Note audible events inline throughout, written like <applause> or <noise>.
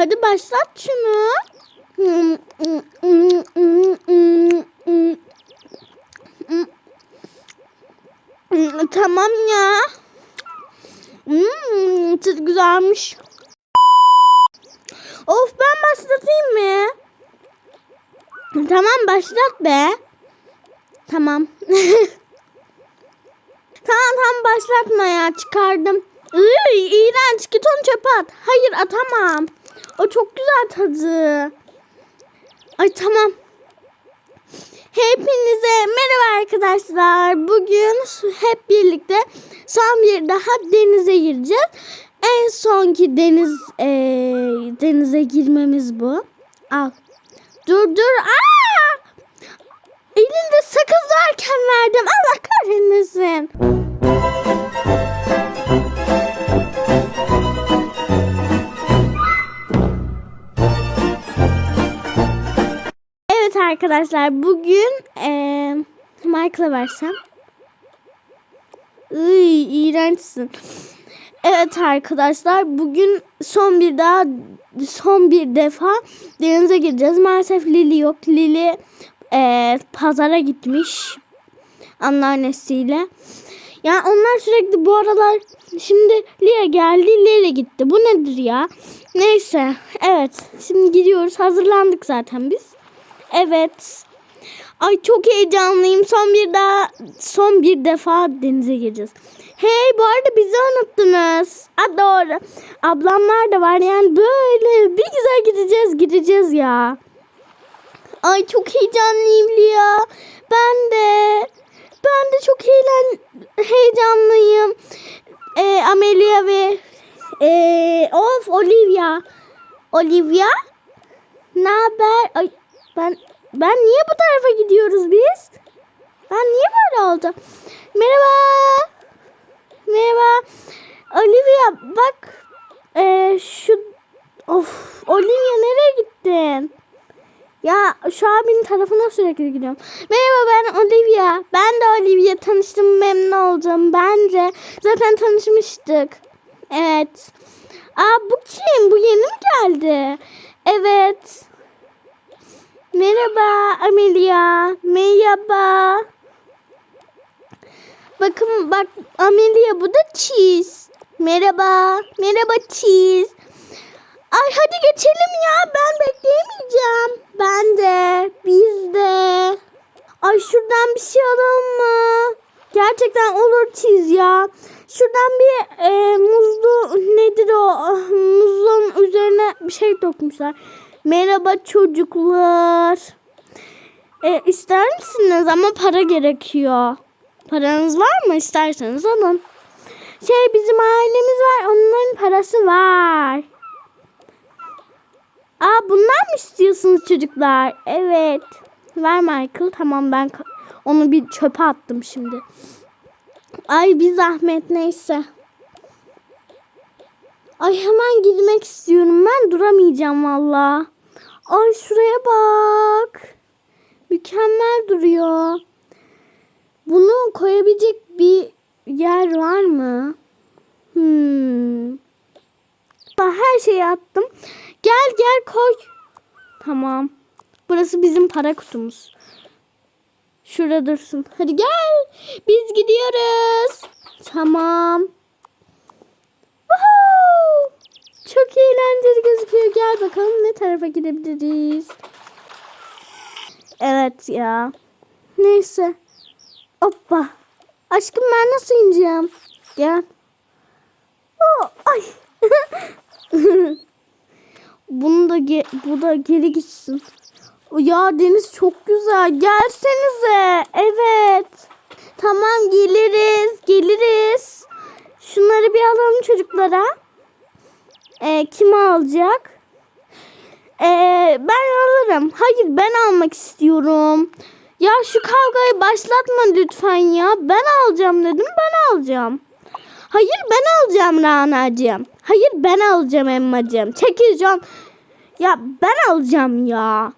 Hadi başlat şunu. Tamam ya. Hmm, tadı güzelmiş. Of ben başlatayım mı? Tamam başlat be. Tamam. <laughs> tamam tamam başlatma ya çıkardım. Iy, iğrenç git onu çöpe at. Hayır atamam. O çok güzel tadı. Ay tamam. Hepinize merhaba arkadaşlar. Bugün hep birlikte son bir daha denize gireceğiz. En sonki deniz eee, denize girmemiz bu. Al. Dur dur. Aa! Elinde sakız varken verdim. Allah kahretmesin. Arkadaşlar bugün eee Michael'a versem. Iy, iğrençsin. Evet arkadaşlar bugün son bir daha son bir defa denize gireceğiz. Maalesef Lili yok. Lili eee, pazara gitmiş anneannesiyle. Yani onlar sürekli bu aralar şimdi Lia geldi Lia gitti. Bu nedir ya? Neyse evet şimdi gidiyoruz hazırlandık zaten biz. Evet. Ay çok heyecanlıyım. Son bir daha son bir defa denize gireceğiz. Hey bu arada bizi unuttunuz. Ha doğru. Ablamlar da var yani böyle bir güzel gideceğiz gideceğiz ya. Ay çok heyecanlıyım Lia. Ben de. Ben de çok heyecan, heyecanlıyım. Ee, Amelia ve ee, of Olivia. Olivia? Ne haber? Ay ben ben niye bu tarafa gidiyoruz biz? Ben niye böyle oldu? Merhaba. Merhaba. Olivia bak. Ee, şu of Olivia nereye gittin? Ya şu abinin tarafına sürekli gidiyorum. Merhaba ben Olivia. Ben de Olivia. Tanıştım memnun oldum. Bence zaten tanışmıştık. Evet. Aa bu kim? Bu yeni mi geldi? Evet. Merhaba Amelia. Merhaba. Bakın bak Amelia bu da Cheese. Merhaba. Merhaba Cheese. Ay hadi geçelim ya. Ben bekleyemeyeceğim. Ben de. Biz de. Ay şuradan bir şey alalım mı? Gerçekten olur çiz ya. Şuradan bir e, muzlu nedir o? Ah, Muzun üzerine bir şey dökmüşler. Merhaba çocuklar. E, ister misiniz? Ama para gerekiyor. Paranız var mı? İsterseniz alın. Şey bizim ailemiz var. Onların parası var. Aa bunlar mı istiyorsunuz çocuklar? Evet. Ver Michael. Tamam ben onu bir çöpe attım şimdi. Ay bir zahmet neyse. Ay hemen gitmek istiyorum. Ben duramayacağım valla. Ay şuraya bak. Mükemmel duruyor. Bunu koyabilecek bir yer var mı? Hmm. Her şeyi attım. Gel gel koy. Tamam. Burası bizim para kutumuz. Şurada dursun. Hadi gel. Biz gidiyoruz. Tamam. Çok eğlenceli gözüküyor. Gel bakalım ne tarafa gidebiliriz. Evet ya. Neyse. Hoppa. Aşkım ben nasıl ineceğim? Gel. Oh, ay. <laughs> Bunu da bu da geri gitsin. Ya deniz çok güzel. Gelsenize. Evet. Tamam geliriz. Geliriz. Çocuklara. Ee, kim alacak? Ee, ben alırım. Hayır ben almak istiyorum. Ya şu kavgayı başlatma lütfen ya. Ben alacağım dedim ben alacağım. Hayır ben alacağım Rana'cığım. Hayır ben alacağım Emma'cığım. Çekil Can. Ya ben alacağım ya.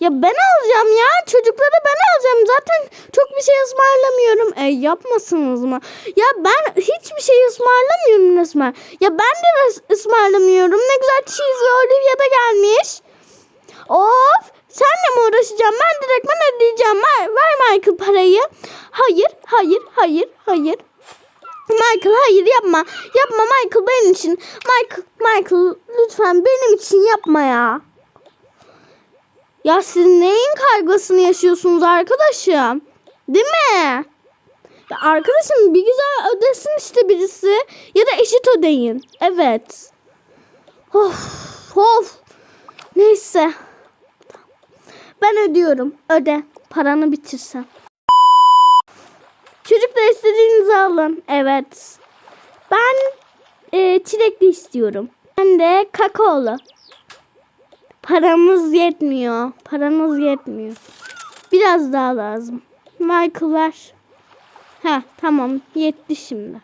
Ya ben alacağım ya. Çocuklara ben alacağım. Zaten çok bir şey ısmarlamıyorum. E yapmasınız mı? Ya ben hiçbir şey ısmarlamıyorum resmen. Ya ben de ısmarlamıyorum. Ne güzel cheese ve Olivia da gelmiş. Of! Senle mi uğraşacağım? Ben direkt ben ödeyeceğim. Ver, ver Michael parayı. Hayır, hayır, hayır, hayır. Michael hayır yapma. Yapma Michael benim için. Michael, Michael lütfen benim için yapma ya. Ya siz neyin kaygısını yaşıyorsunuz arkadaşım? Değil mi? Ya arkadaşım bir güzel ödesin işte birisi. Ya da eşit ödeyin. Evet. Of of. Neyse. Ben ödüyorum. Öde. Paranı bitirsen. Çocuklar istediğinizi alın. Evet. Ben e, çilekli istiyorum. Ben de kakaolu. Paramız yetmiyor. Paramız yetmiyor. Biraz daha lazım. Michael ver. Ha tamam yetti şimdi.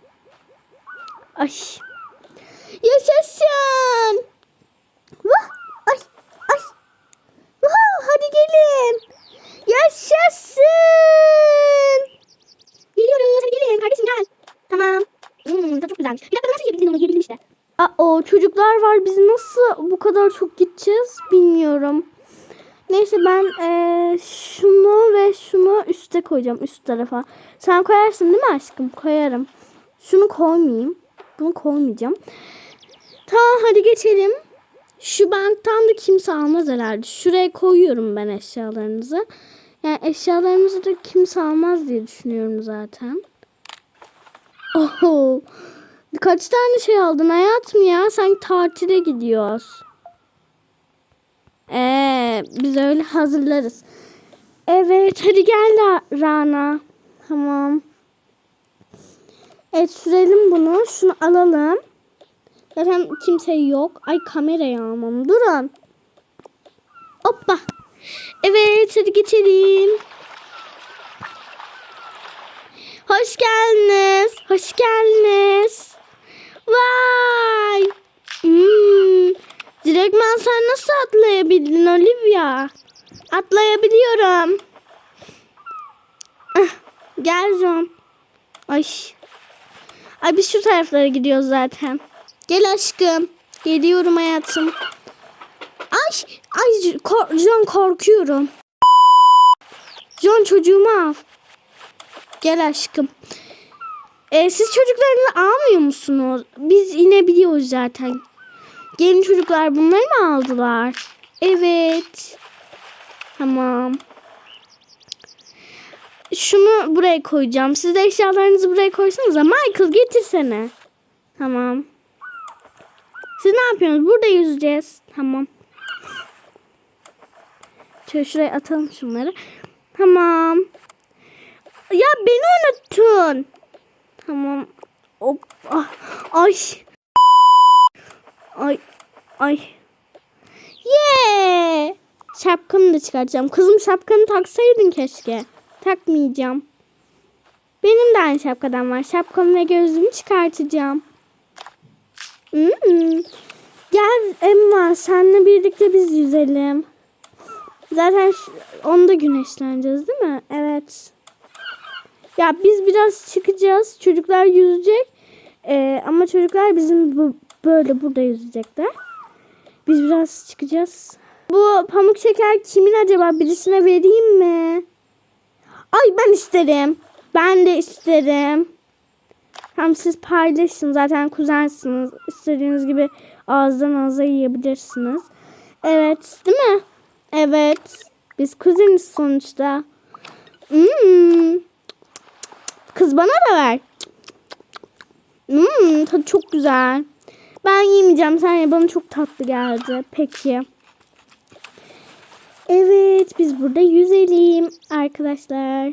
Ay. Yaşasın. Vah, ay ay. Vah, hadi gelin. Yaşasın. Geliyoruz. Hadi gelin. Kardeşim gel. Tamam. Hmm, çok güzelmiş. Bir dakika nasıl yedin onu yiyebildim işte. O çocuklar var. Biz nasıl bu kadar çok gideceğiz bilmiyorum. Neyse ben eee, şunu ve şunu üste koyacağım. Üst tarafa. Sen koyarsın değil mi aşkım? Koyarım. Şunu koymayayım. Bunu koymayacağım. Tamam hadi geçelim. Şu banktan da kimse almaz herhalde. Şuraya koyuyorum ben eşyalarınızı. Yani eşyalarımızı da kimse almaz diye düşünüyorum zaten. Oho. Kaç tane şey aldın hayatım ya? Sanki tatile gidiyoruz. Ee, biz öyle hazırlarız. Evet hadi gel Rana. Tamam. Evet sürelim bunu. Şunu alalım. Zaten kimse yok. Ay kamerayı almam. Durun. Hoppa. Evet hadi geçelim. Hoş geldiniz. Hoş geldiniz. Vay. Hmm. Direktman sen nasıl atlayabildin Olivia? Atlayabiliyorum. Ah, gel John. Ay. Ay biz şu taraflara gidiyoruz zaten. Gel aşkım. Geliyorum hayatım. Ay, ay kor- John korkuyorum. John çocuğumu al. Gel aşkım. Ee, siz çocuklarınızı almıyor musunuz? Biz inebiliyoruz zaten. Gelin çocuklar bunları mı aldılar? Evet. Tamam. Şunu buraya koyacağım. Siz de eşyalarınızı buraya koysanıza. Michael getirsene. Tamam. Siz ne yapıyorsunuz? Burada yüzeceğiz. Tamam. Şöyle şuraya atalım şunları. Tamam. Ya beni unuttun. Tamam. Hop. Ah. Ay. Ay. Ay. Yeah. Şapkamı da çıkartacağım. Kızım şapkanı taksaydın keşke. Takmayacağım. Benim de aynı şapkadan var. Şapkamı ve gözlüğümü çıkartacağım. Hmm. Gel Emma senle birlikte biz yüzelim. Zaten onda güneşleneceğiz değil mi? Evet. Ya biz biraz çıkacağız. Çocuklar yüzecek. Ee, ama çocuklar bizim bu, böyle burada yüzecekler. Biz biraz çıkacağız. Bu pamuk şeker kimin acaba? Birisine vereyim mi? Ay ben isterim. Ben de isterim. Hem siz paylaşın. Zaten kuzensiniz. İstediğiniz gibi ağızdan ağza yiyebilirsiniz. Evet. Değil mi? Evet. Biz kuzeniz sonuçta. Hmm. Kız bana da ver. Hmm, tadı çok güzel. Ben yemeyeceğim. Sen ye. Bana çok tatlı geldi. Peki. Evet. Biz burada yüzelim arkadaşlar.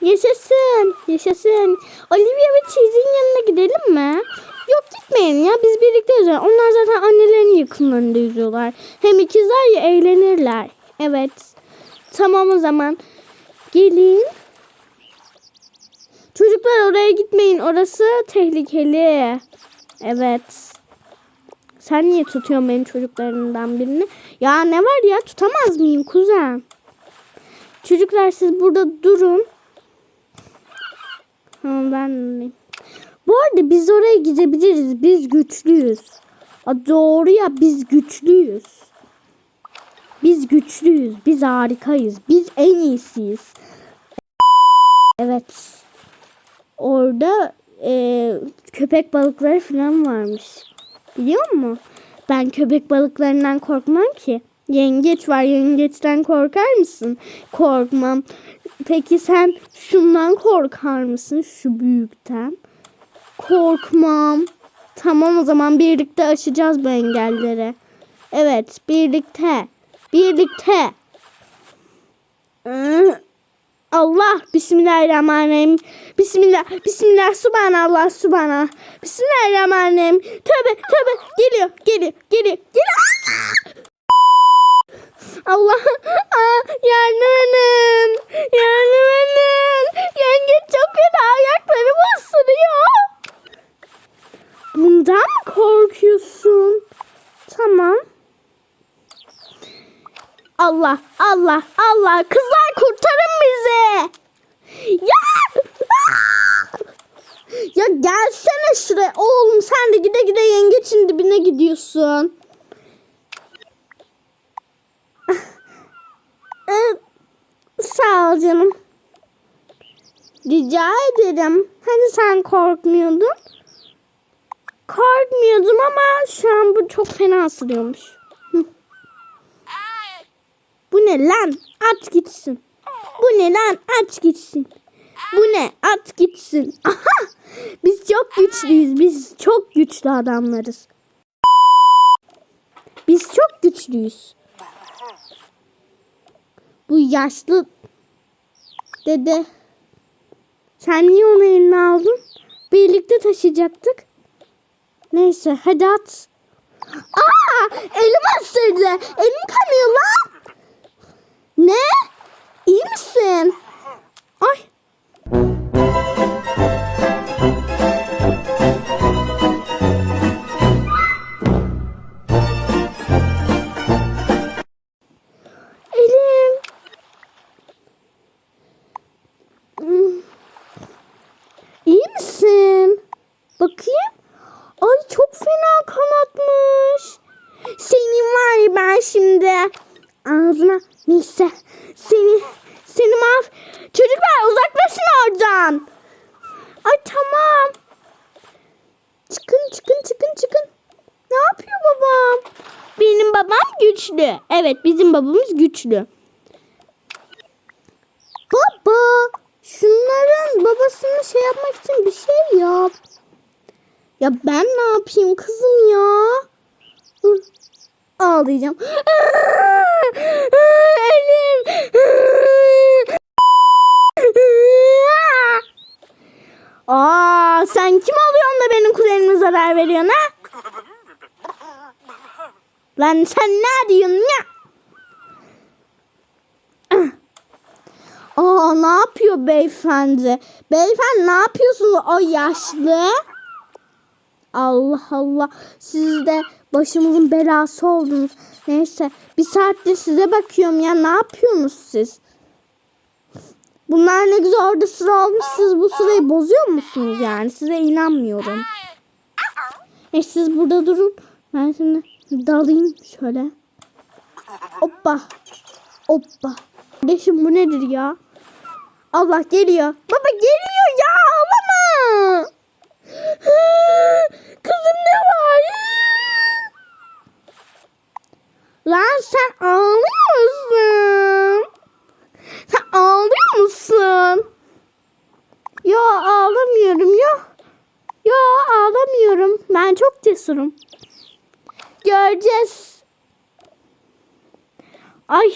Yaşasın. Yaşasın. Olivia ve Cheese'in yanına gidelim mi? Yok gitmeyin ya. Biz birlikte yüzelim. Onlar zaten annelerinin yakınlarında yüzüyorlar. Hem ikizler ya eğlenirler. Evet. Tamam o zaman. Gelin. Çocuklar oraya gitmeyin. Orası tehlikeli. Evet. Sen niye tutuyorsun benim çocuklarımdan birini? Ya ne var ya tutamaz mıyım kuzen? Çocuklar siz burada durun. Ha, ben Bu arada biz oraya gidebiliriz. Biz güçlüyüz. Aa, doğru ya biz güçlüyüz. Biz güçlüyüz. Biz harikayız. Biz en iyisiyiz. Evet. Orada e, köpek balıkları falan varmış. Biliyor musun? Ben köpek balıklarından korkmam ki. Yengeç var. Yengeçten korkar mısın? Korkmam. Peki sen şundan korkar mısın? Şu büyükten. Korkmam. Tamam o zaman birlikte aşacağız bu engelleri. Evet birlikte. Birlikte. Allah Bismillahirrahmanirrahim. Bismillah. Bismillah. Subhanallah. Subhanallah. Bismillahirrahmanirrahim. Tövbe tövbe. Geliyor. Geliyor. Geliyor. Geliyor. Allah. Aa, yardım edin. Yardım edin. Yengeç çok fena ayaklarımı ısırıyor. Bundan mı korkuyorsun? Tamam. Allah, Allah, Allah. Kızlar kurtarın bizi. Ya! Aa! Ya gelsene şuraya. Oğlum sen de gide gide yengeçin dibine gidiyorsun. Ee, Sağ ol canım. Rica ederim. Hani sen korkmuyordun? Korkmuyordum ama şu an bu çok fena ısırıyormuş. Ne lan? At gitsin. Bu ne lan? At gitsin. Bu ne? At gitsin. <laughs> Aha! Biz çok güçlüyüz. Biz çok güçlü adamlarız. Biz çok güçlüyüz. Bu yaşlı dede. Sen niye onu eline aldın? Birlikte taşıyacaktık. Neyse hadi at. Aa! Elim ısırdı. Elim kanıyor lan. Güçlü. Baba şunların babasını şey yapmak için bir şey yap. Ya ben ne yapayım kızım ya? Ağlayacağım. Elim. Aa, sen kim oluyorsun da benim kuzenime zarar veriyorsun ha? Lan sen ne diyorsun ya? Aa ne yapıyor beyefendi? Beyefendi ne yapıyorsunuz o yaşlı? Allah Allah. Siz de başımızın belası oldunuz. Neyse bir saattir size bakıyorum ya. Ne yapıyorsunuz siz? Bunlar ne güzel orada sıra olmuş. Siz bu sırayı bozuyor musunuz yani? Size inanmıyorum. E siz burada durun. Ben şimdi dalayım şöyle. Hoppa. Hoppa. Kardeşim bu nedir ya? Allah geliyor. Baba geliyor ya ağlama. <gasps> Kızım ne var? Lan sen ağlıyor musun? Sen ağlıyor musun? Yo ağlamıyorum yo. Yo ağlamıyorum. Ben çok cesurum. Göreceğiz. Ay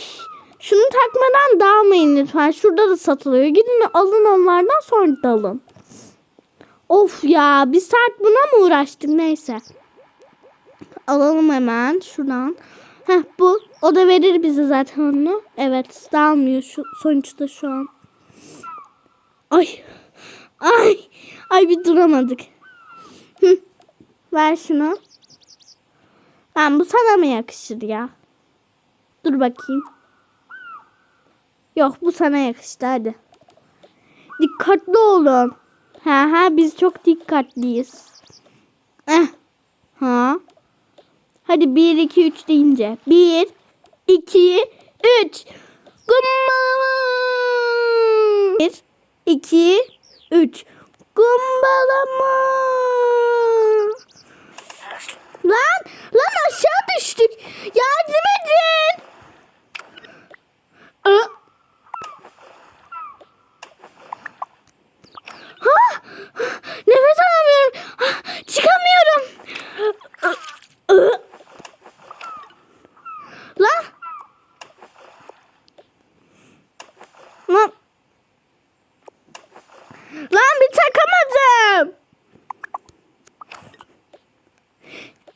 şunu takmadan dalmayın lütfen. Şurada da satılıyor. Gidin alın onlardan sonra dalın. Of ya bir saat buna mı uğraştık neyse. Alalım hemen şuradan. Heh bu. O da verir bize zaten onu. Evet dalmıyor şu sonuçta şu an. Ay. Ay. Ay bir duramadık. Ver şunu. Ben bu sana mı yakışır ya? Dur bakayım. Yok bu sana yakıştı hadi. Dikkatli olun. Ha ha biz çok dikkatliyiz. Eh. Ha. Hadi 1 2 3 deyince. 1 2 3. Gumbala. 1 2 3. Gumbalama. Lan lan aşağı düştük. Yardım edin. Aa. Ha! Nefes alamıyorum. Çıkamıyorum. Lan. Lan. Lan bir takamadım.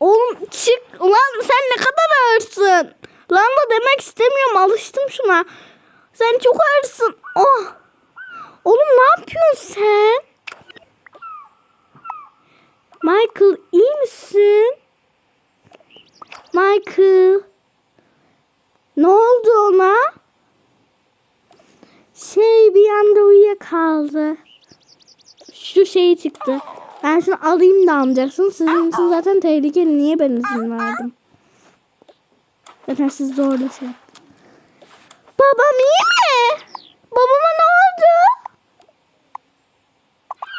Oğlum çık. Lan sen ne kadar ağırsın. Lan da demek istemiyorum. Alıştım şuna. Sen çok ağırsın. Oh. Oğlum ne yapıyorsun sen? Michael iyi misin? Michael. Ne oldu ona? Şey bir anda uyuyakaldı. Şu şey çıktı. Ben şunu alayım da almayacaksın. Sizin için zaten tehlikeli. Niye ben izin verdim? Zaten siz zorla şey. Babam iyi mi? Babama ne oldu?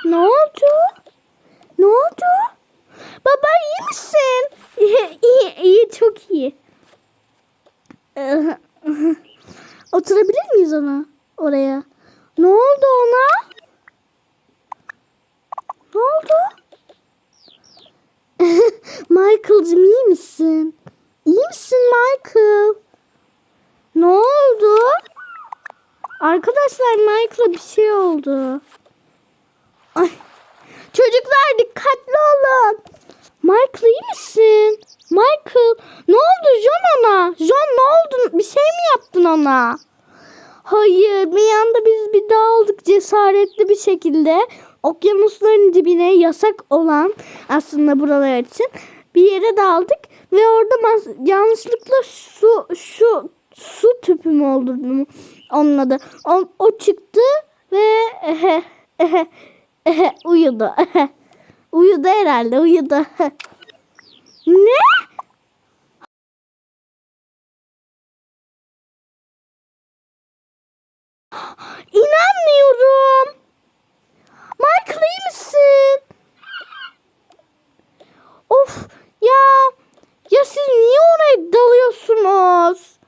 Ne oldu? Ne oldu? <laughs> İyi misin? İyi, çok iyi. <laughs> Oturabilir miyiz ona? Oraya. Ne oldu ona? Ne oldu? <laughs> Michael'cım iyi misin? İyi misin Michael? Ne oldu? Arkadaşlar Michael'a bir şey oldu. Ay. Çocuklar dikkatli olun. Michael iyi misin? Michael ne oldu John ona? John ne oldu? Bir şey mi yaptın ona? Hayır bir anda biz bir dağıldık cesaretli bir şekilde. Okyanusların dibine yasak olan aslında buralar için bir yere daldık ve orada yanlışlıkla su şu su tüpü mü oldu onun adı. O, o çıktı ve ehe, ehe, ehe, uyudu. Ehe. Uyudu herhalde uyudu. <laughs> ne? <gasps> İnanmıyorum. Michael iyi misin? Of ya. Ya siz niye oraya dalıyorsunuz?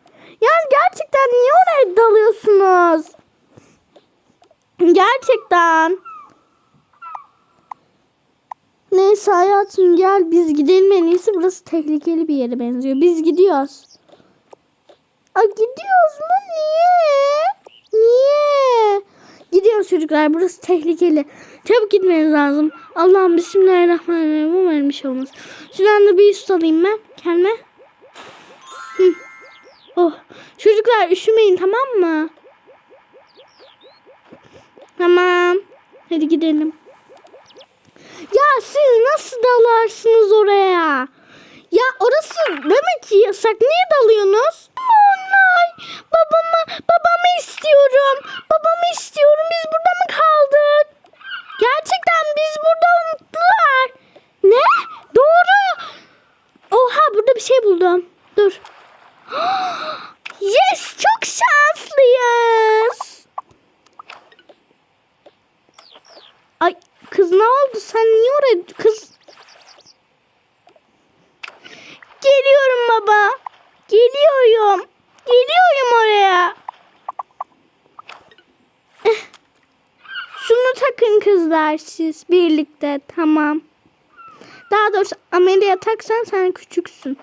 Yani gerçekten niye oraya dalıyorsunuz? Gerçekten. Neyse hayatım gel biz gidelim en iyisi. Burası tehlikeli bir yere benziyor. Biz gidiyoruz. Ay gidiyoruz mu? Niye? Niye? Gidiyoruz çocuklar. Burası tehlikeli. Çabuk gitmeniz lazım. Allah'ım bismillahirrahmanirrahim. Umarım bir şey olmaz. Şuradan da bir üst alayım ben kendime. Hı. Oh. Çocuklar üşümeyin tamam mı? Tamam. Hadi gidelim. Ya siz nasıl dalarsınız oraya? Ya orası demek ki yasak. Niye dalıyorsunuz? Onlar. Babamı, babamı istiyorum. Babamı istiyorum. Biz burada mı kaldık? Gerçekten biz burada unuttular. Ne? Doğru. Oha burada bir şey buldum. Dur. <gasps> Yes çok şanslıyız. Ay kız ne oldu sen niye oraya kız Geliyorum baba. Geliyorum. Geliyorum oraya. <laughs> Şunu takın kızlar siz birlikte tamam. Daha doğrusu Amelia taksan sen küçüksün.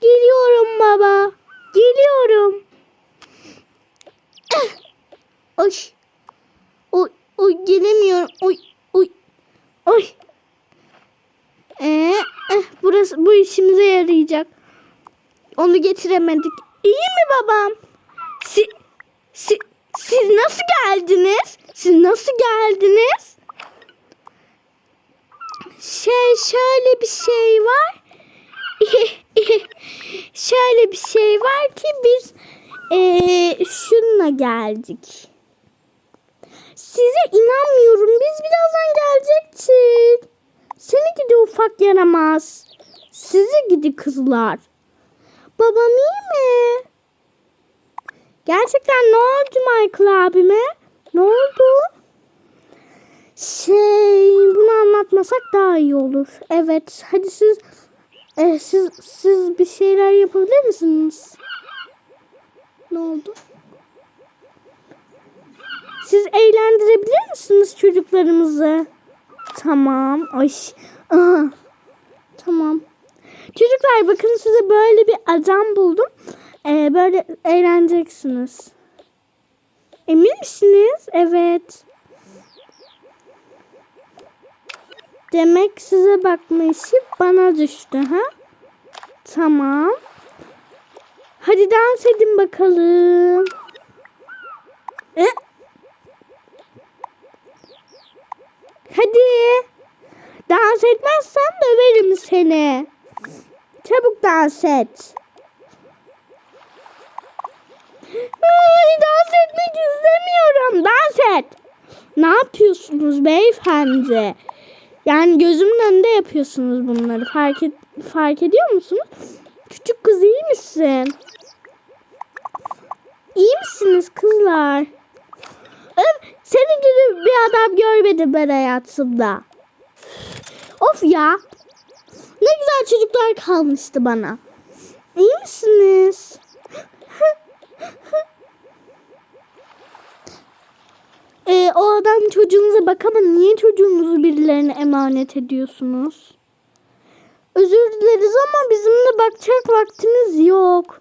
Geliyorum baba. Geliyorum. <clears throat> Oy. Oy, oy gelemiyorum. Oy, oy. Ee, eh, burası bu işimize yarayacak. Onu getiremedik. İyi mi babam? Si, si, siz nasıl geldiniz? Siz nasıl geldiniz? Şey şöyle bir şey var. <laughs> Şöyle bir şey var ki biz eee şununla geldik. Size inanmıyorum. Biz birazdan gelecektik. Seni gidi ufak yaramaz. Sizi gidi kızlar. Babam iyi mi? Gerçekten ne oldu Michael abime? Ne oldu? Şey, bunu anlatmasak daha iyi olur. Evet, hadi siz e, siz siz bir şeyler yapabilir misiniz? Ne oldu? Siz eğlendirebilir misiniz çocuklarımızı? Tamam. Ay. Aha. Tamam. Çocuklar bakın size böyle bir adam buldum. Ee, böyle eğleneceksiniz. Emin misiniz? Evet. Demek size bakma işi bana düştü ha? Tamam. Hadi dans edin bakalım. E? Hadi. Dans etmezsen döverim seni. Çabuk dans et. Ay, dans etmek istemiyorum. Dans et. Ne yapıyorsunuz beyefendi? Yani gözümün önünde yapıyorsunuz bunları. Fark, et, fark ediyor musunuz? Küçük kız iyi misin? İyi misiniz kızlar? Bir adam görmedim ben hayatımda. Of ya. Ne güzel çocuklar kalmıştı bana. İyi misiniz? <laughs> Ee, o adam çocuğunuza bakamaz. Niye çocuğunuzu birilerine emanet ediyorsunuz? Özür dileriz ama bizim de bakacak vaktimiz yok.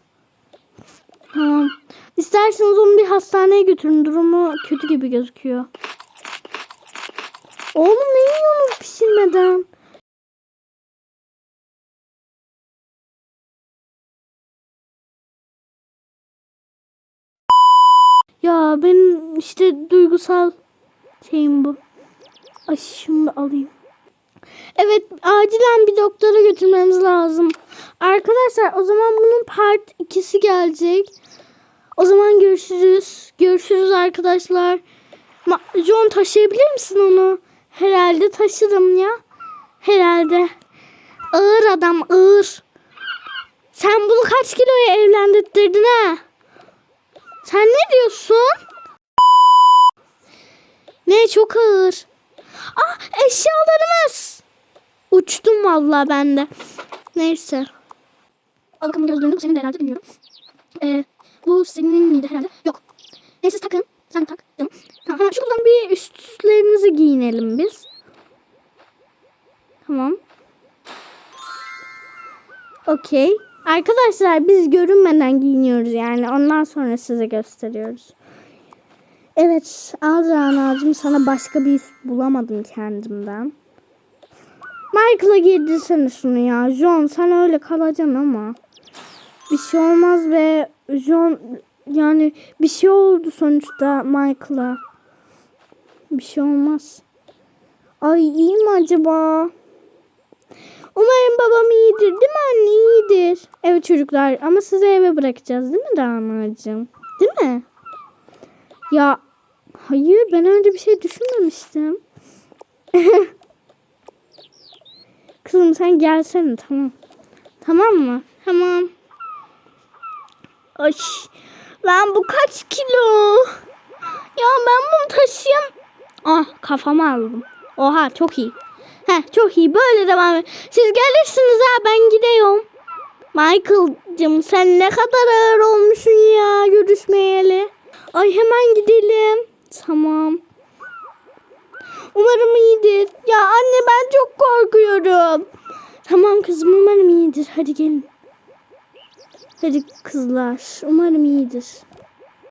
Tamam. İsterseniz onu bir hastaneye götürün. Durumu kötü gibi gözüküyor. Oğlum ne yiyorsunuz pişirmeden? Ya benim işte duygusal şeyim bu. Ay da alayım. Evet acilen bir doktora götürmemiz lazım. Arkadaşlar o zaman bunun part 2'si gelecek. O zaman görüşürüz. Görüşürüz arkadaşlar. Ma- John taşıyabilir misin onu? Herhalde taşırım ya. Herhalde. Ağır adam ağır. Sen bunu kaç kiloya evlendirdin ha? Sen ne diyorsun? Ne çok ağır. Ah eşyalarımız. Uçtum vallahi ben de. Neyse. Bakalım gözlüğünü bu senin de herhalde bilmiyorum. Ee, bu senin miydi herhalde? Yok. Neyse takın. Sen tak. Tamam. Tamam. Hemen şuradan bir üstlerimizi giyinelim biz. Tamam. Okey. Arkadaşlar biz görünmeden giyiniyoruz yani. Ondan sonra size gösteriyoruz. Evet Azra Nazım sana başka bir üst bulamadım kendimden. Michael'a giydirsene şunu ya. John sen öyle kalacaksın ama. Bir şey olmaz ve John yani bir şey oldu sonuçta Michael'a. Bir şey olmaz. Ay iyi mi acaba? Umarım babam iyidir değil mi anne? İyidir. Evet çocuklar ama sizi eve bırakacağız değil mi Rana'cığım? Değil mi? Ya hayır ben önce bir şey düşünmemiştim. <laughs> Kızım sen gelsene tamam. Tamam mı? Tamam. Ay lan bu kaç kilo? Ya ben bunu taşıyam. Ah kafama aldım. Oha çok iyi. Heh çok iyi böyle devam et. Siz gelirsiniz ha ben gidiyorum. Michael'cığım sen ne kadar ağır olmuşsun ya görüşmeyeli. Ay hemen gidelim. Tamam. Umarım iyidir. Ya anne ben çok korkuyorum. Tamam kızım umarım iyidir. Hadi gelin. Hadi kızlar umarım iyidir.